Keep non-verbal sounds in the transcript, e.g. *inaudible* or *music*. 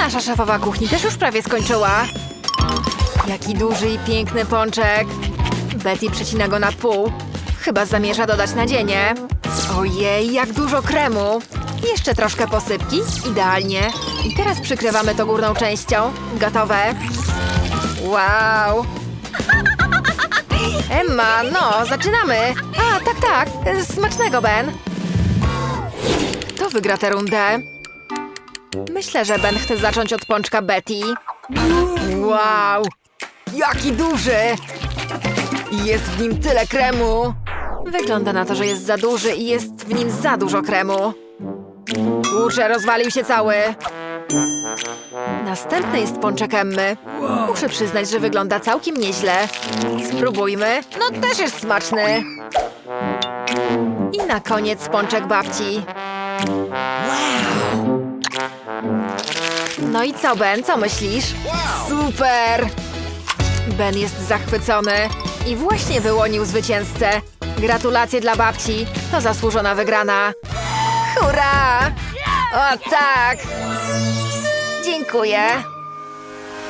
nasza szefowa kuchni też już prawie skończyła. Jaki duży i piękny pączek. Betty przecina go na pół. Chyba zamierza dodać nadzienie. Ojej, jak dużo kremu. Jeszcze troszkę posypki. Idealnie. I teraz przykrywamy to górną częścią. Gotowe. Wow. *laughs* Emma, no, zaczynamy. A, tak, tak. Smacznego, Ben. Kto wygra tę rundę? Myślę, że Ben chce zacząć od pączka Betty. Wow! Jaki duży! Jest w nim tyle kremu! Wygląda na to, że jest za duży i jest w nim za dużo kremu. Kurczę, rozwalił się cały. Następny jest pączek Emmy. Muszę przyznać, że wygląda całkiem nieźle. Spróbujmy. No też jest smaczny. I na koniec pączek babci. No i co, Ben? Co myślisz? Super! Ben jest zachwycony i właśnie wyłonił zwycięzcę. Gratulacje dla babci. To zasłużona wygrana. Hurra! O tak! Dziękuję.